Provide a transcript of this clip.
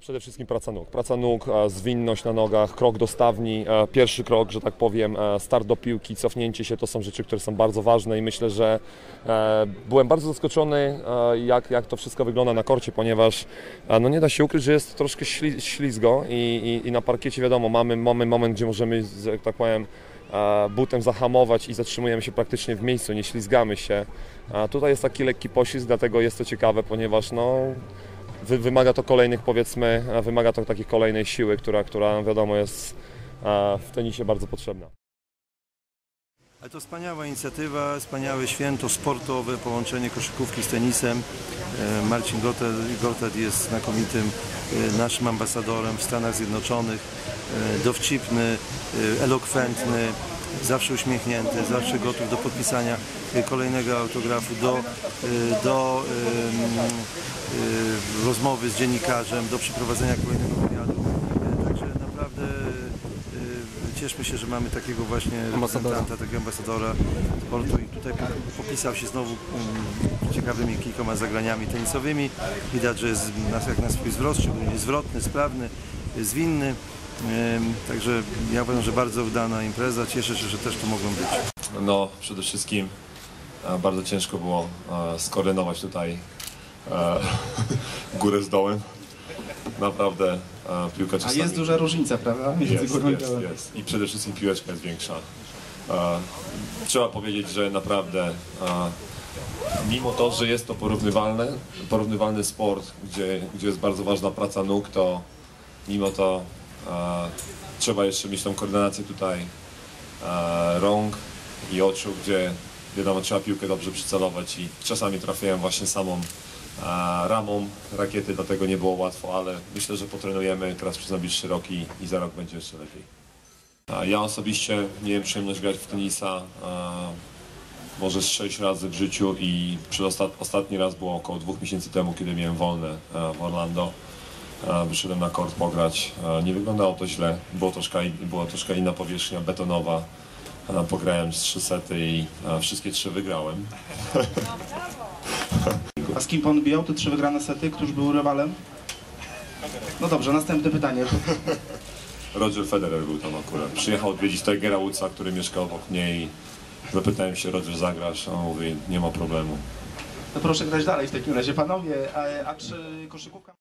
Przede wszystkim praca nóg. Praca nóg, e, zwinność na nogach, krok do stawni, e, pierwszy krok, że tak powiem, e, start do piłki, cofnięcie się to są rzeczy, które są bardzo ważne i myślę, że byłem bardzo zaskoczony, jak, jak to wszystko wygląda na korcie, ponieważ no nie da się ukryć, że jest troszkę śli, ślizgo i, i, i na parkiecie wiadomo, mamy, mamy moment, gdzie możemy, jak tak powiem, butem zahamować i zatrzymujemy się praktycznie w miejscu, nie ślizgamy się. Tutaj jest taki lekki poślizg, dlatego jest to ciekawe, ponieważ no, wy, wymaga to kolejnych, powiedzmy, wymaga to takiej kolejnej siły, która, która wiadomo jest w tenisie bardzo potrzebna. Ale to wspaniała inicjatywa, wspaniałe święto sportowe, połączenie koszykówki z tenisem. E, Marcin Gotthard jest znakomitym e, naszym ambasadorem w Stanach Zjednoczonych. E, Dowcipny, elokwentny, zawsze uśmiechnięty, zawsze gotów do podpisania e, kolejnego autografu, do, e, do e, rozmowy z dziennikarzem, do przeprowadzenia kolejnego wywiadu. Także naprawdę cieszmy się, że mamy takiego właśnie reprezentanta, takiego ambasadora sportu i tutaj po- popisał się znowu um, ciekawymi kilkoma zagraniami tenisowymi. Widać, że jest nas, jak na swój wzrost, szczególnie zwrotny, sprawny, zwinny. Także ja uważam, że bardzo udana impreza. Cieszę się, że też tu mogłem być. No, przede wszystkim e, bardzo ciężko było e, skoordynować tutaj e, górę z dołem. Naprawdę piłka A czasami... jest duża różnica, prawda? Między Jest, górą jest, dołem. jest. I przede wszystkim piłeczka jest większa. Trzeba powiedzieć, że naprawdę mimo to, że jest to porównywalne, porównywalny sport, gdzie, gdzie jest bardzo ważna praca nóg, to mimo to trzeba jeszcze mieć tą koordynację tutaj e, rąk i oczu, gdzie wiadomo trzeba piłkę dobrze przycelować i czasami trafiałem właśnie samą e, ramą rakiety, dlatego nie było łatwo, ale myślę, że potrenujemy teraz przez najbliższy rok i, i za rok będzie jeszcze lepiej. Ja osobiście miałem przyjemność grać w tenisa e, może z sześć razy w życiu i przed ostat, ostatni raz było około dwóch miesięcy temu, kiedy miałem wolne e, w Orlando. Wyszedłem na kort pograć. Nie wyglądało to źle. Było troszkę, była troszkę inna powierzchnia betonowa. Pograłem z trzy sety i wszystkie trzy wygrałem. A z kim pan bijał te trzy wygrane sety? Któż był rywalem? No dobrze, następne pytanie. Roger Federer był tam akurat. Przyjechał odwiedzić Tigera Woodsa, który mieszkał obok mnie i zapytałem się, Roger zagrasz? A on mówi, nie ma problemu. To proszę grać dalej w takim razie. Panowie, a, a czy koszykówka...